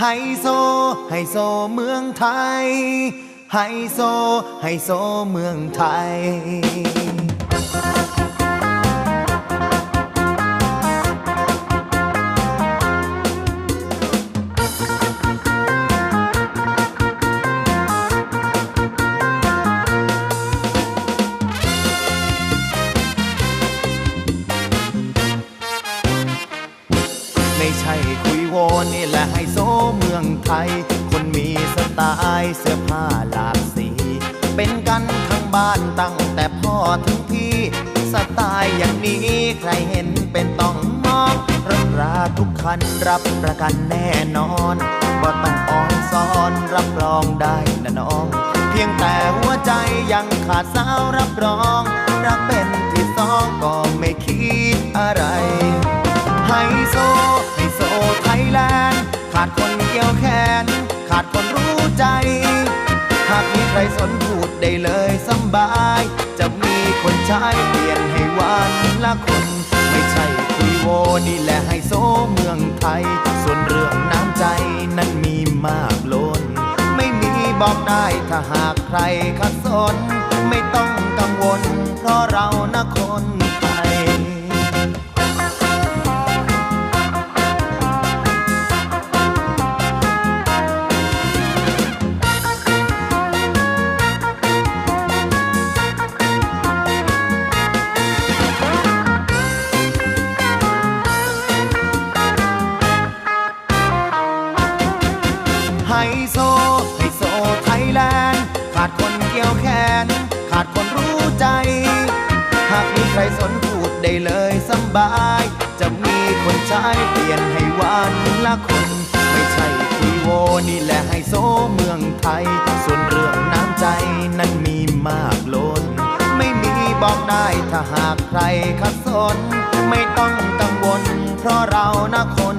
ไฮโซ ไฮโซเมืองไทย ไฮโซ ไฮโซเมืองไทย ไม่ใช่คุยโวนี่แหละไฮโซ ไทยคนมีสไตล์เสื้อผ้าหลากสี เป็นกันทั้งบ้านตั้งแต่พ่อถึงพี่ สไตล์อย่างนี้ใครเห็นเป็นต้องมองรถราทุกคันรับประกันแน่นอนก็ต้องอ่อนซ้อนรับรองได้นะน้อง เพียงแต่หัวใจยังขาดสาวรับรอง รักเป็นที่สองก็ไม่คิดอะไรไฮโซไฮโซไทยแลนด์ขาดคน กี่ยวแขน ขาดคนรู้ใจ หากมีใครสนพูดได้เลยสบาย จะมีคนใช้เปลี่ยนให้วันละคน ไม่ใช่คุยโวนี่แหละไฮโซเมืองไทย ส่วนเรื่องน้ำใจนั้นมีมากล้น ไม่มีบอกได้ถ้าหากใครขัดสน ไม่ต้องกังวล เพราะเรานะคน โซไฮโซไทยแลนด์ ขาดคนเกี่ยวแขน ขาดคนรู้ใจ หากมีใครสนพูดได้เลยสบาย จะมีคนใช้เปลี่ยนให้วันละคน ไม่ใช่คุยโวนี่แหละไฮโซเมืองไทย ส่วนเรื่องน้ำใจนั้นมีมากล้น ไม่มีบอกได้ถ้าหากใครขัดสน ไม่ต้องกังวล เพราะเรานะคน